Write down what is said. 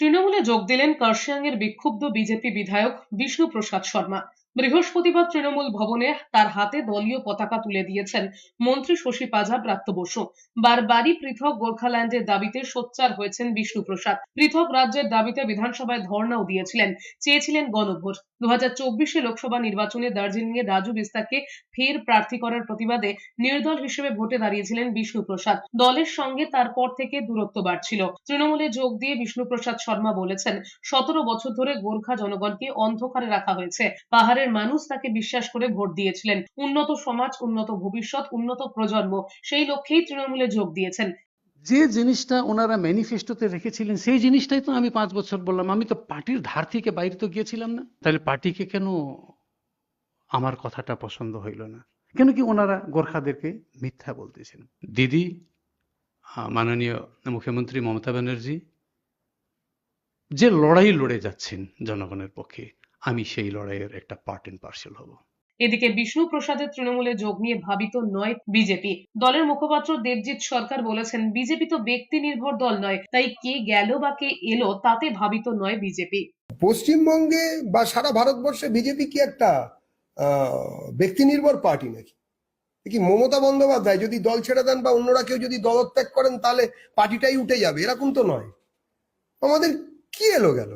তৃণমূলে যোগ দিলেন কার্শিয়াংয়ের বিক্ষুব্ধ বিজেপি বিধায়ক বিষ্ণু প্রসাদ শর্মা। বৃহস্পতিবার তৃণমূল ভবনে তার হাতে দলীয় পতাকা তুলে দিয়েছেন মন্ত্রী শশী পাজা প্রাপ্ত বসু। বারবারই পৃথক গোর্খাল্যান্ডের দাবিতে সোচ্চার হয়েছেন বিষ্ণু প্রসাদ পৃথক রাজ্যের দাবিতে বিধানসভায় ধর্ণাও দিয়েছিলেন, চেয়েছিলেন গণভোট। দু হাজার চব্বিশে লোকসভা নির্বাচনে দার্জিলিং এ রাজু বিস্তারকে ফের প্রার্থী করার প্রতিবাদে নির্দল হিসেবে ভোটে দাঁড়িয়েছিলেন বিষ্ণু প্রসাদ দলের সঙ্গে তারপর থেকে দূরত্ব বাড়ছিল। তৃণমূলে যোগ দিয়ে বিষ্ণুপ্রসাদ শর্মা বলেছেন, সতেরো বছর ধরে গোর্খা জনগণকে অন্ধকারে রাখা হয়েছে। পাহাড়ের মানুষ তাকে বিশ্বাস করে ভোট দিয়েছিলেন। উন্নত সমাজ উন্নত ভবিষ্যৎ উন্নত প্রজন্ম সেই লক্ষ্যেই তৃণমূলে যোগ দিয়েছেন। যে জিনিসটা ওনারা ম্যানিফেস্টোতে রেখেছিলেন সেই জিনিসটাই তো আমি পাঁচ বছর বললাম। আমি তো পার্টির ধার থেকে বাইরে তো গিয়েছিলাম না। তাহলে পার্টিকে কেন আমার কথাটা পছন্দ হইল না? কেন কি ওনারা গোর্খাদেরকে মিথ্যা বলতেছেন? দিদি মাননীয় মুখ্যমন্ত্রী মমতা ব্যানার্জি যে লড়াই লড়ে যাচ্ছেন জনগণের পক্ষে আমি সেই লড়াইয়ের একটা পার্ট এন্ড পার্সেল হব। এদিকে বিষ্ণু প্রসাদের তৃণমূলে যোগ নিয়ে ভাবিত নয় বিজেপি। দলের মুখপাত্র দেবজিৎ সরকার বলেছেন বিজেপি তো ব্যক্তি নির্ভর দল নয় তাই কে গেল বা কে এলো তাতে ভাবিত নয় বিজেপি। পশ্চিমবঙ্গে বা সারা ভারতবর্ষে বিজেপি কি একটা ব্যক্তি নির্ভর পার্টি নাকি? কি মমতা বন্দ্যোপাধ্যায় যদি দল ছেড়ে দেন বা অন্যরা কেউ যদি দলত্যাগ করেন তাহলে পার্টিটাই উঠে যাবে এরকম তো নয়। আমাদের কি এলো গেল?